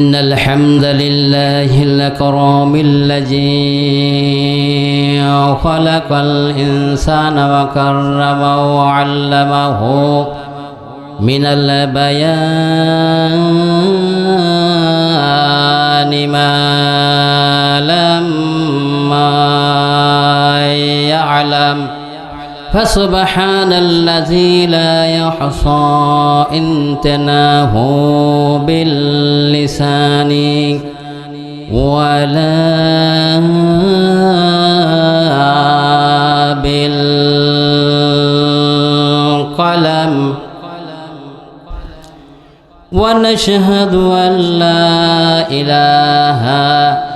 إن الحمد لله الأكرم الذي خلق الإنسان وكرمه وعلمه من البيان ما لم يعلم فسبحان الذي لا يحصى امتناه باللسان ولا بالقلم. ونشهد أن لا إله إلا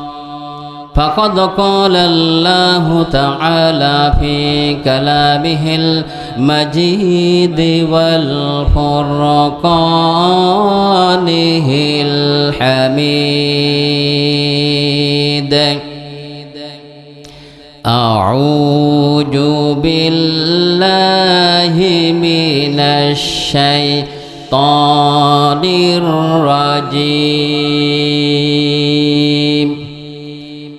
فقد قال الله تعالى في كلامه المجيد والفرقانه الحميد. أعوذ بالله من الشيطان الرجيم.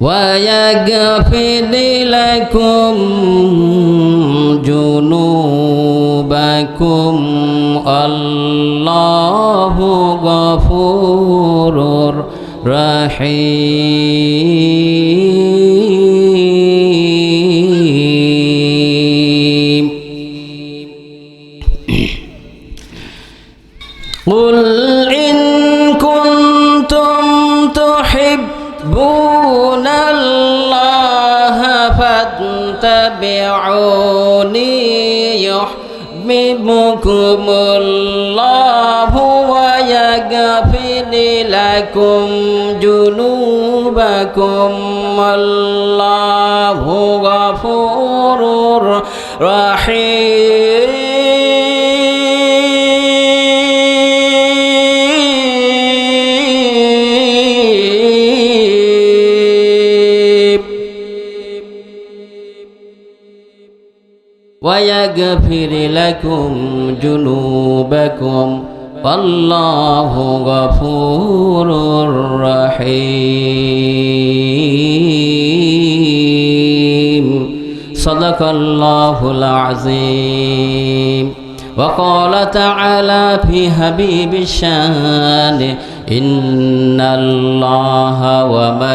ويغفر لكم جنوبكم. الله غفور رحيم. فاتبعوني يحببكم الله ويغفر لكم جنوبكم الله غفور رحيم ويغفر لكم جنوبكم والله غفور رحيم. صدق الله العظيم. وقال تعالى في حبيب الشان إن الله وملائكته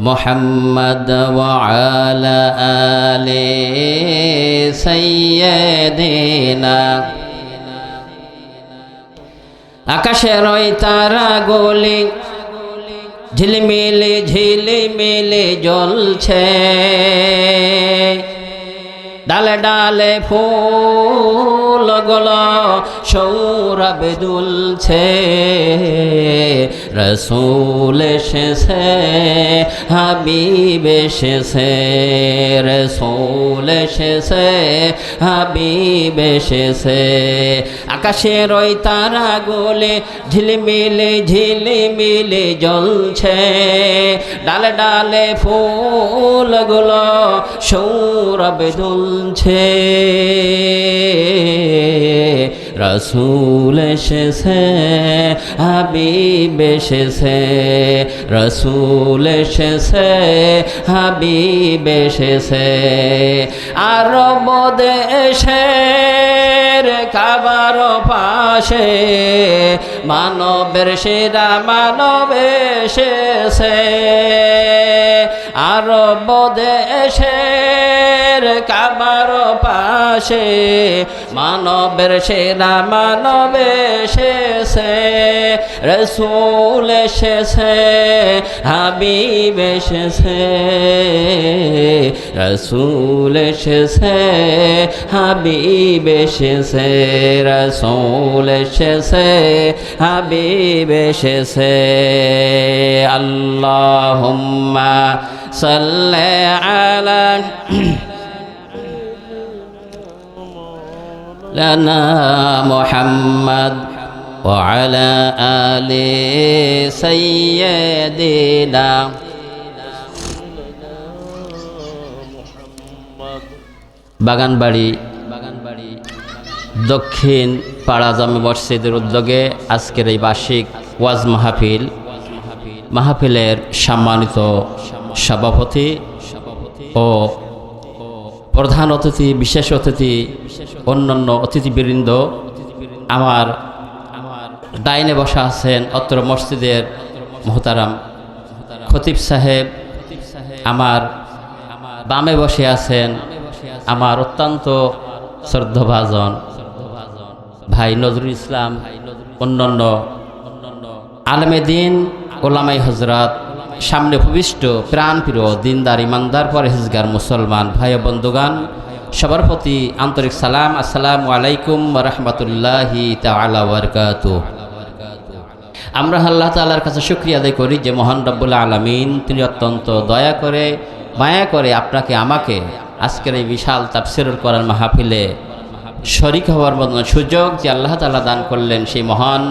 محمد وعلى آل سيدنا আকাশের ওই তারা গলি ঝিলমিলি ঝিলিমিলি জ্বলছে ডালে ডালে ফুলগুলো সৌরভ দুলছে। রসুল এসেছে, হাবিব এসেছে, রসুল এসেছে, হাবিব এসেছে। আকাশের ওই তারা গোলে ঝিলিমিলি ঝিলিমিলি জ্বলছে। ডালে ডালে ফুলগুলো সৌরভ দুলছে রসুল এসেছে হাবিব এসেছে রসুল এসেছে হাবিব এসেছে। আর দেশের খাবার পাশে মানবের সেরা মানব এসেছে। আর দেশের কাবার পাশে মানবের সেরা মানব এসেছে। রসুল এসেছে, হাবিব এসেছে, রসুল এসেছে, হাবিব এসেছে, রসুল এসেছে হাবিব এসেছে আল্লাহুম্মা সাল্লি আলা لنا محمد وعلى آل سيدنا বাগানবাড়ি বাগানবাড়ি দক্ষিণ পাড়া জামে মসজিদের উদ্যোগে আজকের এই বার্ষিক ওয়াজ মাহফিল, মাহফিলের সম্মানিত সভাপতি ও প্রধান অতিথি, বিশেষ অতিথি, অন্যান্য অতিথিবৃন্দ আমার ডাইনে বসা আছেন অত্র মসজিদের মোহতারাম খতিব সাহেব, আমার বামে বসে আছেন আমার অত্যন্ত শ্রদ্ধভাজন ভাই নজরুল ইসলাম, অন্যান্য আলমে দিন ওলামাই হজরত সামনে ভূমিষ্ঠ, প্রাণপ্রিয়, দিনদার, ইমানদার পরহেজগার মুসলমান, ভাই বন্ধুগান সবার প্রতি আন্তরিক সালাম, আসসালামু আলাইকুম রহমতুল্লাহি তালা আমরা আল্লাহ তালার কাছে শুক্রিয়া আদায় করি যে মহান রব্বুল্লা আলমিন, তিনি অত্যন্ত দয়া করে, মায়া করে আপনাকে, আমাকে আজকের এই বিশাল তাফসিরুল করার মাহফিলে শরিক হওয়ার মতন সুযোগ যে আল্লাহ তালা দান করলেন সেই মহান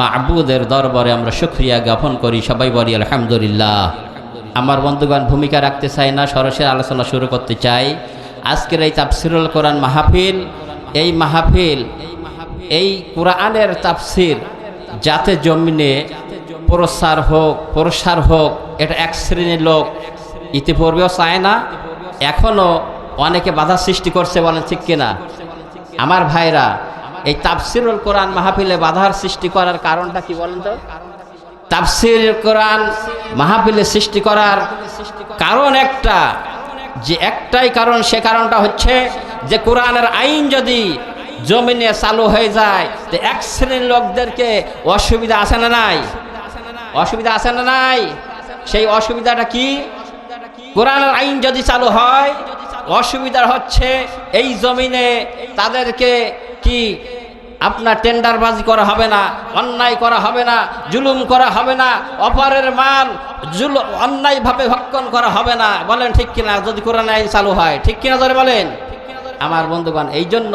মাহবুদের দরবারে আমরা শুক্রিয়া জ্ঞাপন করি। সবাই বলি, আলহামদুলিল্লাহ। আমার বন্ধুগণ, ভূমিকা রাখতে চাই না, সরাসরি আলোচনা শুরু করতে চাই। আজকের এই তাফসিরুল কোরআন মাহফিল, এই মাহফিল, এই কোরআনের তাফসির, যাতে জমিনে প্রসার হোক প্রসার হোক, এটা এক শ্রেণির লোক ইতিপূর্বেও চায় না, এখনও অনেকে বাধা সৃষ্টি করছে বলেন ঠিক কিনা? আমার ভাইরা, এই তাফসিরুল কোরআন মাহফিলে বাধার সৃষ্টি করার কারণটা কি বলেন তো? তাফসির কোরআন মাহফিলে সৃষ্টি করার কারণ একটা, যে একটাই কারণ, সে কারণটা হচ্ছে যে কোরআনের আইন যদি জমিনে চালু হয়ে যায়, তো এক শ্রেণির লোকদেরকে অসুবিধা আছে না নাই? অসুবিধা আছে না নাই? সেই অসুবিধাটা কি? কোরআনের আইন যদি চালু হয় অসুবিধা হচ্ছে এই জমিনে তাদেরকে কি আপনার টেন্ডারবাজি করা হবে না, অন্যায় করা হবে না, জুলুম করা হবে না, অপরের মাল জুল, অন্যায়ভাবে ভক্ষণ করা হবে না। বলেন ঠিক কিনা? যদি কোরআন আইন চালু হয়, ঠিক কিনা ধরে বলেন? আমার বন্ধুগণ এই জন্য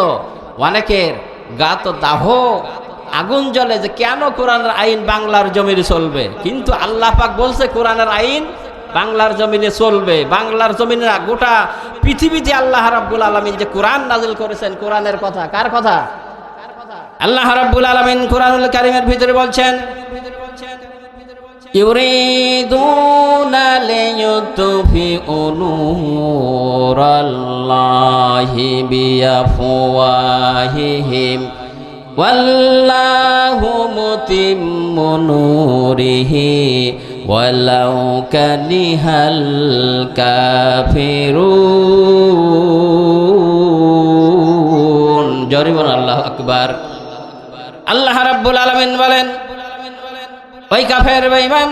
অনেকের গা তো দাহ, আগুন জ্বলে যে কেন কোরআনের আইন বাংলার জমিনে চলবে? কিন্তু আল্লাহ পাক বলছে, কোরআনের আইন বাংলার জমিনে চলবে। বাংলার জমিনে গোটা পৃথিবীতে আল্লাহ রাব্বুল আলমিন যে কোরআন নাজিল করেছেন কোরআনের কথা কার কথা আল্লাহ রাব্বুল আলমিন কোরআনুল কারিমের ভিতরে বলছেন يريدون ليطفئوا نور الله بأفواههم والله متم نوره ولو كره الكافرون জরিবন আল্লাহ আকবার আল্লাহ রাব্বুল আলামিন বলেন ওই কাফের বেঈমান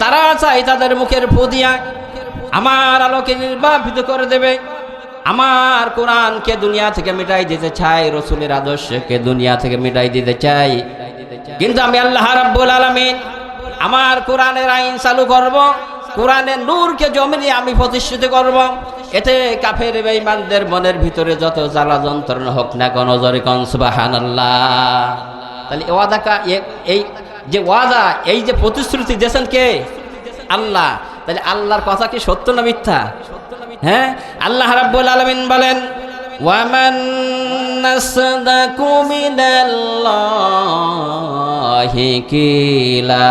তারা চাই তাদের মুখের ফু দিয়া আমার আলোকে নির্বাপিত করে দেবে আমার কোরআনকে দুনিয়া থেকে মিটাই দিতে চাই রসুলের আদর্শকে দুনিয়া থেকে মিটাই দিতে চাই কিন্তু আমি আল্লাহ রাব্বুল আলামিন আমার কোরআনের আইন চালু করব, কোরআনের নূরকে জমিনে আমি প্রতিষ্ঠিত করব। এতে কাফের বেঈমানদের মনের ভিতরে যত জ্বালা যন্ত্রণা হোক না কোন, জরে সুবহানাল্লাহ। তাহলে এ ওয়াদা কা এই যে ওয়াদা, এই যে প্রতিশ্রুতি দিয়েছেন কে? আল্লাহ। তাহলে আল্লাহর কথা কি সত্য না মিথ্যা? হ্যাঁ? আল্লাহ রাব্বুল আলামিন বলেন ওয়ামান নাসদাকু মিনাল্লাহি কিলা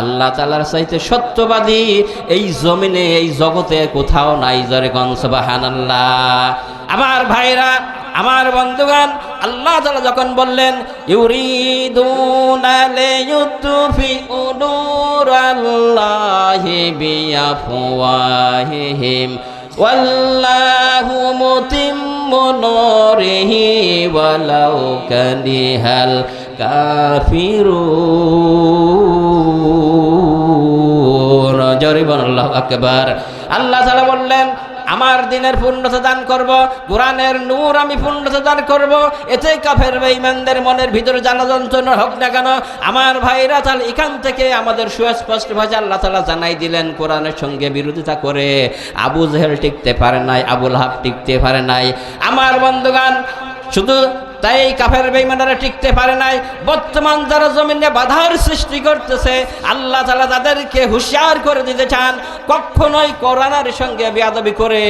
আল্লাহ তাআলার চাইতে সত্যবাদী এই জমিনে, এই জগতে কোথাও নাই জরে কোন সুবহানাল্লাহ। আমার ভাইরা, আমার বন্ধুগণ, আল্লাহ তাআলা যখন বললেন, ইউরিদুনা লিয়ুতফিউ নূরাল্লাহি বিআফওয়াহিহিম ওয়াল্লাহু মুতিম্মু নূরিহি ওয়ালাউ কারিহাল কাফিরুন। জরিবান আল্লাহু আকবার। আল্লাহ তাআলা বললেন আমার দিনের পূর্ণতা দান করব, কোরআনের নূর আমি পূর্ণতা দান করব। এতে কাফের বেঈমানদের মনের ভিতরে জানা যন্ত্রণা হোক না কেন, আমার ভাইরা তাহলে এখান থেকে আমাদের সুস্পষ্ট ভাষা আল্লাহ তালা জানাই দিলেন, কোরআনের সঙ্গে বিরোধিতা করে আবু জেহেল টিকতে পারে নাই, আবুল হাব টিকতে পারে নাই। আমার বন্ধুগান শুধু তাই কাফের বেইমানারা টিকতে পারে নাই। বর্তমান যারা জমিনে বাধার সৃষ্টি করতেছে, আল্লাহ তালা তাদেরকে হুঁশিয়ার করে দিতে চান, কখনোই কোরআনের সঙ্গে বেয়াদবি করে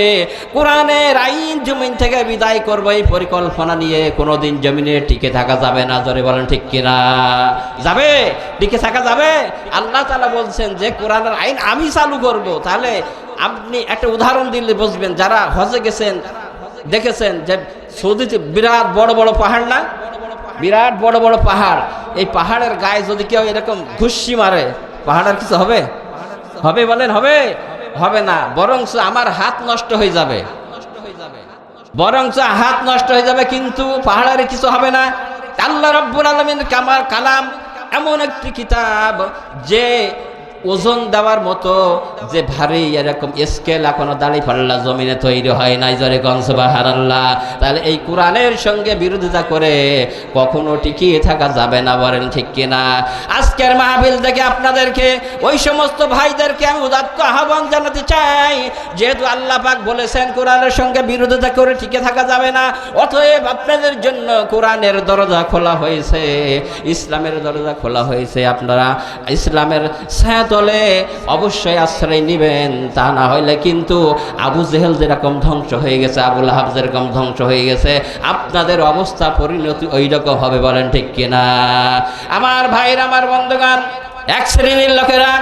কোরআনের আইন জমিন থেকে বিদায় করব, এই পরিকল্পনা নিয়ে কোনোদিন জমিনে টিকে থাকা যাবে না। জোরে বলেন, ঠিক কিনা? যাবে? টিকে থাকা যাবে? আল্লাহ তালা বলছেন যে, কোরআনের আইন আমি চালু করব। তাহলে আপনি একটা উদাহরণ দিলে বুঝবেন, যারা হজে গেছেন দেখেছেন যে সৌদিতে বিরাট বড় বড় পাহাড় না? বিরাট বড় বড় পাহাড়। এই পাহাড়ের গায়ে যদি কেউ এরকম ঘুষি মারে, পাহাড়ের কিছু হবে? হবে বলেন, হবে? হবে না। বরঞ্চ আমার হাত নষ্ট হয়ে যাবে। বরঞ্চ হাত নষ্ট হয়ে যাবে, কিন্তু পাহাড়ের কিছু হবে না। আল্লাহ রব্বুল আলমিন কামার কালাম এমন একটি কিতাব যে ওজন দেওয়ার মতো যে ভারী এরকম স্কেল এখনও দাঁড়িয়ে পাল্লা জমিনে তৈরি হয় নাই, জরে কনসবাহার আল্লাহ তাহলে এই কোরআনের সঙ্গে বিরোধিতা করে কখনো টিকিয়ে থাকা যাবে না, বলেন ঠিক কিনা? আজকের মাহবিল থেকে আপনাদেরকে, ওই সমস্ত ভাইদেরকে আমি উদাত্ত আহ্বান জানাতে চাই, যেহেতু আল্লাহ পাক বলেছেন কোরআনের সঙ্গে বিরোধিতা করে টিকে থাকা যাবে না, অতএব আপনাদের জন্য কোরআনের দরজা খোলা হয়েছে, ইসলামের দরজা খোলা হয়েছে, আপনারা ইসলামের ছায়াতলে অবশ্যই আশ্রয় নেবেন। তা না হইলে কিন্তু আবু জেহেল যেরকম ধ্বংস হয়ে গেছে, আবুল আহাব যেরকম ধ্বংস হয়ে গেছে, আপনাদের অবস্থা পরিণতি ওই রকম হবে বলেন ঠিক কিনা? আমার ভাইরা আমার বন্ধুগান এক শ্রেণির লোকেরা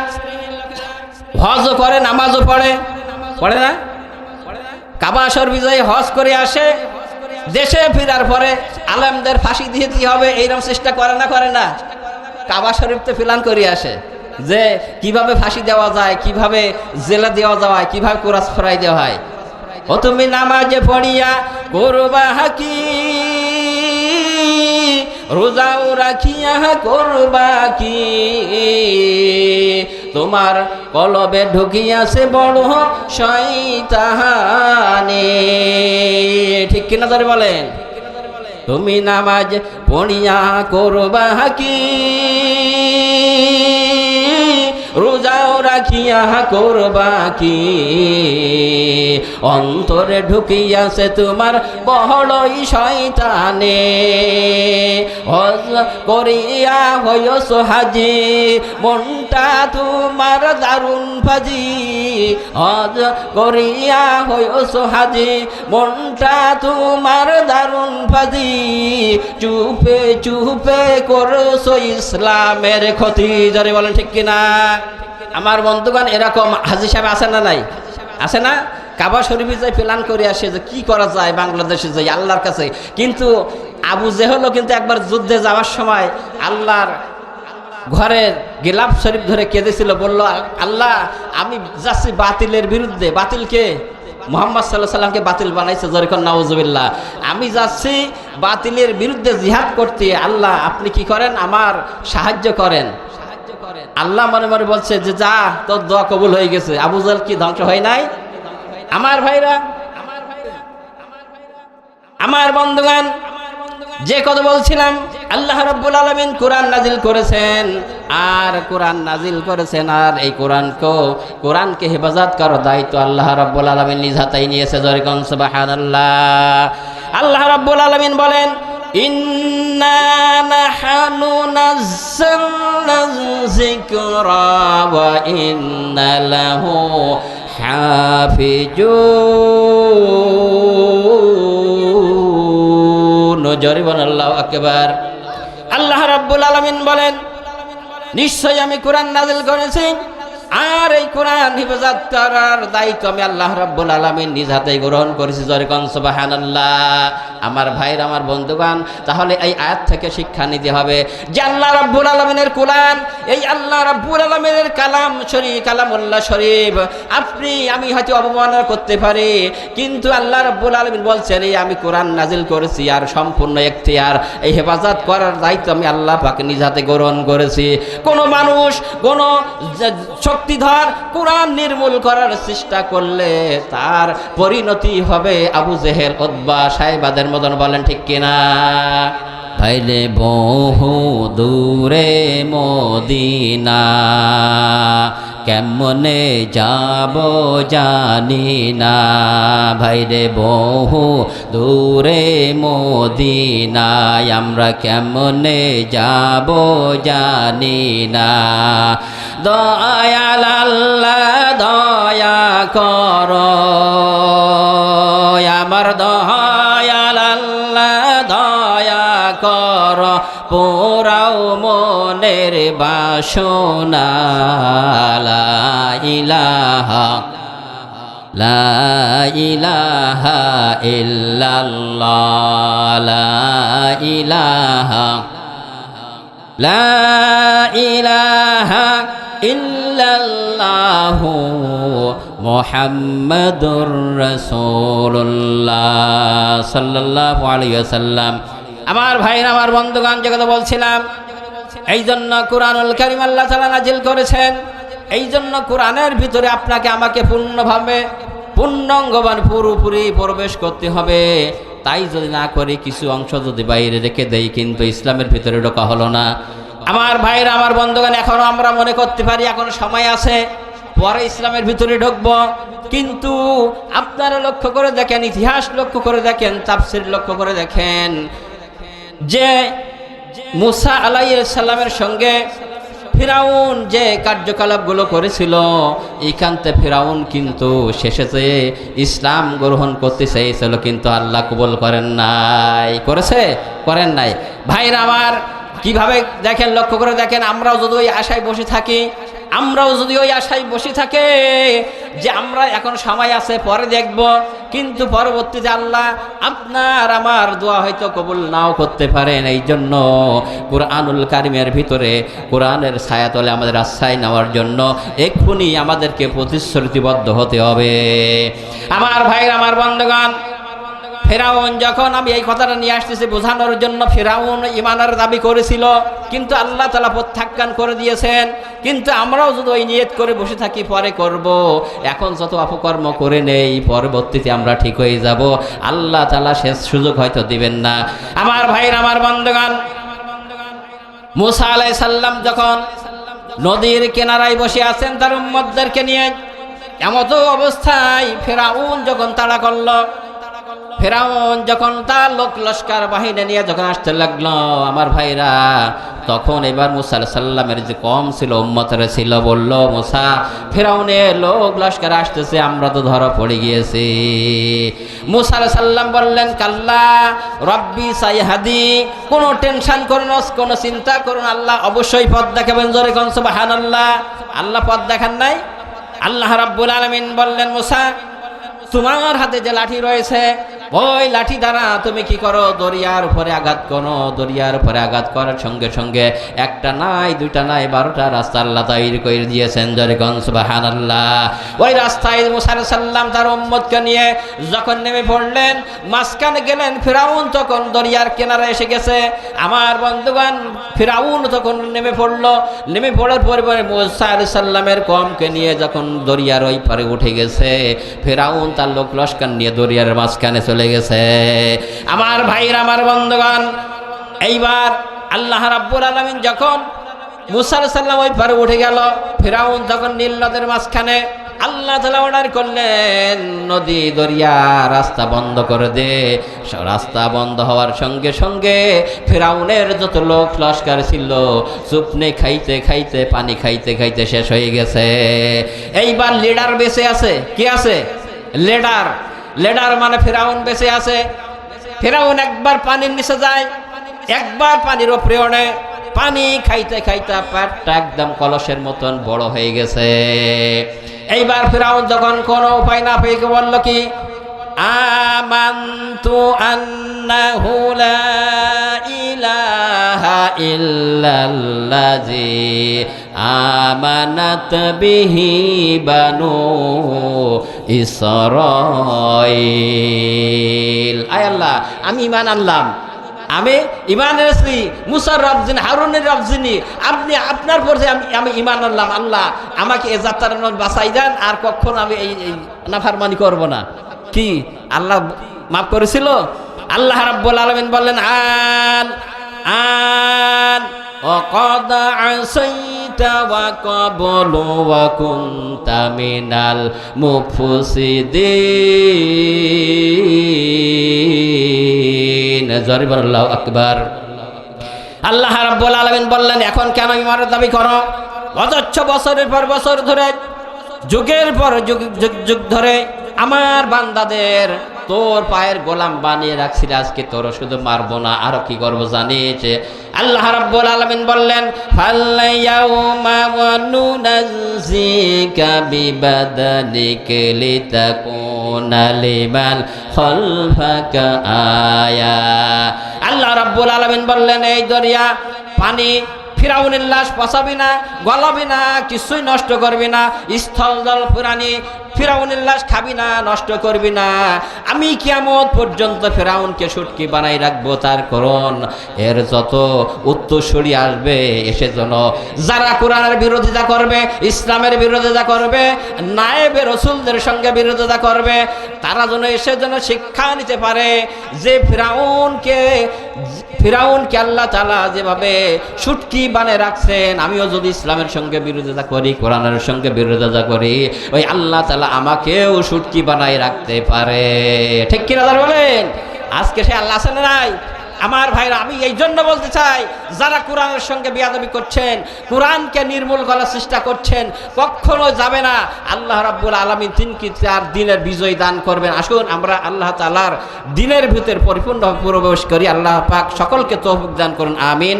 হজও করে, নামাজও পড়ে। পড়ে না? কাবাসর বিজয় হজ করে আসে, দেশে ফেরার পরে আলেমদের ফাঁসি দিয়ে কি হবে? এইরকম চেষ্টা করে না করে না। কাবা শরীফ তো ফিলান করে আসে। যে কীভাবে ফাঁসি দেওয়া যায়, কীভাবে জেলা দেওয়া যায়, কীভাবে কোরাস ফরাই দেওয়া হয়। ও তুমি নামাজে পড়িয়া করবা হাকি, রোজাও রাখিয়া করবা কি? তোমার কলবে ঢুকিয়াছে বড় শয়তাহানে ঠিক কিনা ধরে বলেন? তুমি নামাজ পড়িয়া করবা কি রোজাও রাখিয়া করবা কি অন্তরে ঢুকিয়াছে তোমার বহড়ই শয়তানে। হজ করিয়া হইস হাজি মনটা তোমার দারুণ ফাজি হজ করিয়া হইস হাজি মনটা তোমার দারুণ ফাজি চুপে চুপে করছ ইসলামের ক্ষতি যারে বলেন ঠিক কিনা? আমার বন্ধুগণ, এরকম হাজি সাহেব আছে না নাই? আছে না? কাবা শরীফে যাই প্ল্যান করে আসে যে কি করা যায় বাংলাদেশে যাই, আল্লাহর কাছে। কিন্তু আবু জেহলও কিন্তু একবার যুদ্ধে যাওয়ার সময় আল্লাহর ঘরের গিলাফ শরীফ ধরে কেঁদেছিল, বলল, আল্লাহ, আমি যাচ্ছি বাতিলের বিরুদ্ধে। বাতিলকে মোহাম্মদ সাল্লাহ সাল্লামকে বাতিল বানাইছে জরিকন নওয়াজবিল্লাহ আমি যাচ্ছি বাতিলের বিরুদ্ধে জিহাদ করতে। আল্লাহ, আপনি কি করেন? আমার সাহায্য করেন। আল্লাহ মনে মনে বলছে যে, যা, তোর দোয়া কবুল হয়ে গেছে। আবু জাল কি ধ্বংস হয় নাই? আমার ভাইরা, আমার বন্ধুগান যে কথা বলছিলাম, আল্লাহ রব্বুল আলমিন কোরআন নাজিল করেছেন। আর কোরআন নাজিল করেছেন আর এই কোরআনকে কোরআনকে হেফাজত করার দায়িত্ব আল্লাহ রব্বুল আলমিন নিজ হাতাই নিয়েছে। জরিকন সুবাহান আল্লাহ আল্লাহ রব্বুল আলমিন বলেন লাহু হাফিজুন। জরিবন আল্লাহ রাব্বুল আলামিন বলেন নিশ্চয়ই আমি কোরআন নাজিল করেছি। আর এই কোরআন হিফাজত করার দায়িত্ব আমি আল্লাহ রাব্বুল আলামিন নিজ হাতে গ্রহণ করেছি। জরিকন সুবহানাল্লাহ। আমার ভাইর আমার বন্ধুগণ, তাহলে এই আয়াত থেকে শিক্ষা নিতে হবে যে আল্লাহ রাব্বুল আলামিনের কোরআন, এই আল্লাহ রাব্বুল আলামিনের কালাম শরীফ, কালামুল্লাহ শরীফ, আপনি, আমি হয়তো অবমাননা করতে পারি, কিন্তু আল্লাহ রাব্বুল আলামিন বলছেন, এই আমি কোরআন নাজিল করেছি আর সম্পূর্ণ এখতিয়ার। এই হেফাজত করার দায়িত্ব আমি আল্লাহ পাকে নিজ হাতে গ্রহণ করেছি। কোনো মানুষ, কোনো শক্তিধর কোরআন নির্মূল করার চেষ্টা করলে তার পরিণতি হবে আবু জেহেল ওদ্বা সাহেবাদের মতন, বলেন ঠিক কিনা? ভাইলে বহু দূরে মদিনা। কেমনে যাব জানি না। ভাইরে বহু দূরে মদিনায় আমরা কেমনে যাব জানি না। দয়াল দয়া কর, আমার দয়াল মনের বাসনা ইলাহা, লা ইলাহা লা ইলাহা লা ইলাহা ইল্লাল্লাহু মুহাম্মাদুর রাসূলুল্লাহ সাল্লাল্লাহু আলাইহি ওয়াসাল্লাম। আমার ভাইরা আমার বন্ধুগণ যে কথা বলছিলাম এই জন্য কোরআনুল কারীম আল্লাহ তালা নাজিল করেছেন। এই জন্য কোরআনের ভিতরে আপনাকে আমাকে পূর্ণভাবে, পূর্ণাঙ্গবান পুরোপুরি প্রবেশ করতে হবে। তাই যদি না করি, কিছু অংশ যদি বাইরে রেখে দেই, কিন্তু ইসলামের ভিতরে ঢোকা হলো না। আমার ভাইরা, আমার বন্ধুগণ, এখনও আমরা মনে করতে পারি, এখনও সময় আছে, পরে ইসলামের ভিতরে ঢুকব। কিন্তু আপনারা লক্ষ্য করে দেখেন, ইতিহাস লক্ষ্য করে দেখেন, তাফসির লক্ষ্য করে দেখেন যে মুসা আলাইসাল্লামের সঙ্গে ফিরাউন যে কার্যকলাপগুলো করেছিল, এখানতে ফিরাউন কিন্তু শেষে যে ইসলাম গ্রহণ করতে চেয়েছিল, কিন্তু আল্লাহ কবুল করেন নাই। করেছে? করেন নাই। ভাইরা আমার, কীভাবে দেখেন? লক্ষ্য করে দেখেন, আমরাও যদি ওই আশায় বসে থাকি আমরাও যদি ওই আশায় বসে থাকে যে আমরা এখন সময় আছে, পরে দেখব। কিন্তু পরবর্তীতে আল্লাহ আপনার আমার দোয়া হয়তো কবুল নাও করতে পারেন। এই জন্য কোরআনুল কারিমের ভিতরে কোরআনের ছায়াতলে আমাদের আশ্রয় নেওয়ার জন্য এক্ষুনি আমাদেরকে প্রতিশ্রুতিবদ্ধ হতে হবে। আমার ভাই আমার বন্ধুগণ ফেরাউন যখন আমি এই কথাটা নিয়ে আসতেছি, বোঝানোর জন্য ফেরাউন ইমানের দাবি করেছিল। কিন্তু আল্লাহ তালা প্রত্যাখ্যান করে দিয়েছেন, কিন্তু আমরাও যদি ওই নিয়ত করে বসে থাকি, পরে করব। এখন যত অপকর্ম করে নেই, পরবর্তীতে আমরা ঠিক হয়ে যাব। আল্লাহ তালা শেষ সুযোগ হয়তো দিবেন না। আমার ভাইয়ের, আমার বন্ধগান মুসা আলাই সাল্লাম যখন নদীর কিনারায় বসে আছেন, তার উম্মদদেরকে নিয়ে, এমতো অবস্থায় ফেরাউন যখন তাড়া করল ফেরাউন যখন তার লোক লস্কার বাহিনী নিয়ে যখন আসতে লাগল, আমার ভাইরা, তখন এবার মুসা সাল্লামের যে কম ছিল, উম্মতের ছিল, বলল, মুসা, ফেরাউনের লোক লস্কার আসতেছে, আমরা তো ধরা পড়ে গিয়েছি। মুসা সাল্লাম বললেন, কাল্লা, রব্বি সাইহাদি, কোনো টেনশন করুন কোনো চিন্তা করুন আল্লাহ অবশ্যই পথ দেখাবেন, জোরে কোন, সুবহানাল্লাহ। আল্লাহ আল্লাহ পথ দেখান নাই। আল্লাহ রাব্বুল আলামিন বললেন, মুসা, তোমার হাতে যে লাঠি রয়েছে ওই লাঠি দ্বারা তুমি কি করো? দরিয়ার উপরে আঘাত করো। দরিয়ার উপরে আঘাত করার সঙ্গে সঙ্গে একটা নাই, দুইটা নাই, বারোটা রাস্তা আল্লাহ তৈরি করে দিয়েছেন জরিগঞ্জ বাহান আল্লাহ ওই রাস্তায় মুসার সাল্লাম তার উম্মতকে নিয়ে যখন নেমে পড়লেন, মাঝখানে গেলেন, ফিরাউন তখন দরিয়ার কিনারে এসে গেছে। আমার বন্ধুগণ, ফিরাউন তখন নেমে পড়ল। নেমে পড়ার পরে পরে মুসা আলি সাল্লামের কমকে নিয়ে যখন দরিয়ার ওই পারে উঠে গেছে, ফেরাউন তার লোক লস্কর নিয়ে দরিয়ার মাঝখানে চলে গেছে। আমার ভাইরা আমার বন্ধুগণ, এইবার আল্লাহ রাব্বুল আলমিন যখন মুসা আলাইহিস সাল্লাম ওই পারে উঠে গেল, ফেরাউন যখন নীল নদের মাঝখানে আল্লাহ তালা অর্ডার করলেন, নদী, দরিয়া রাস্তা বন্ধ করে দে। রাস্তা বন্ধ হওয়ার সঙ্গে সঙ্গে ফেরাউনের যত লোক লস্কার ছিল চুপনে খাইতে খাইতে, পানি খাইতে খাইতে শেষ হয়ে গেছে। এইবার লিডার বেঁচে আছে? কি আছে? লেডার লেডার মানে ফেরাউন বেঁচে আছে। ফেরাউন একবার পানির নিচে যায়, একবার পানির ওপরে ওড়ে পানি খাইতে খাইতে পাটটা একদম কলসের মতন বড় হয়ে গেছে। এইবার ফেরাউন যখন কোনো উপায় না পেয়ে বলল কি, আমান্তু আন্নাহু লা ইলাহা ইল্লাল্লাযী আমানাত বিহি বানু ইসরাইল আয় আল্লাহ, আমি ইমান আনলাম। আমি ইমান এনেছি মুসার রবজিন হারুনের রবজিনি আপনি আপনার পর আমি আমি ইমান আনলাম, আল্লাহ আমাকে এ যাত্রার বাঁচাই দেন, আর কখন আমি এই নাফারমানি করব না। কি? আল্লাহ মাফ করেছিল? আল্লাহ রাব্বুল আলামিন বললেন, আন আন وقد عصيت وقبل وكنت من المفسدين জরিব আল্লাহ আকবার আল্লাহ রাব্বুল আলামিন বললেন এখন কেন ইমারত দাবি করো অজস্র বছরের পর বছর ধরে যুগের পর যুগ যুগ যুগ ধরে আমার বান্দাদের তোর পায়ের গোলাম বানিয়ে রাখছিল আজকে তোর, শুধু মারবো না, আরও কি করব জানিস আল্লাহ রাব্বুল আলামিন বললেন ফাল্লায়াউমা ওয়া নুনাজ্জিকা বিবাদানিকা লিতাকুনা লিমান খালফাকা আয়া। আল্লাহ রাব্বুল আলামিন বললেন, এই দরিয়া পানি ফিরাউনের লাশ পচাবি না, গলাবি না, কিছুই নষ্ট করবি না। স্থল জল পুরানি ফিরাউনের লাশ খাবি না, নষ্ট করবি না। আমি কিয়ামত পর্যন্ত ফেরাউনকে সুটকি বানাই রাখব তার করণ। এর যত উত্তরসূরি আসবে, এসে যেন যারা কোরআনের বিরোধিতা করবে, ইসলামের বিরোধিতা করবে, নায়েবে রসুলদের সঙ্গে বিরোধিতা করবে, তারা যেন এসে যেন শিক্ষা নিতে পারে যে ফিরাউনকে ফিরাউনকে আল্লাহ তালা যেভাবে সুটকি বানে রাখছেন, আমিও যদি ইসলামের সঙ্গে বিরোধিতা করি, কোরআনের সঙ্গে বিরোধিতা করি, ওই আল্লাহ তালা আমাকেও সুটকি বানাই রাখতে পারে। ঠিক কিনা বলেন? আজকে সে আল্লাহ আসেন নাই? আমার ভাইরা, আমি এই জন্য বলতে চাই, যারা কোরআনের সঙ্গে বিয়াদবি করছেন, কোরআনকে নির্মূল করার চেষ্টা করছেন, কখনো যাবে না। আল্লাহ রাব্বুল আলমী তিন কি চার দিনের বিজয় দান করবেন। আসুন, আমরা আল্লাহ তালার দিনের ভিতরে পরিপূর্ণভাবে প্রবেশ করি। আল্লাহ পাক সকলকে তৌফিক দান করুন। আমিন।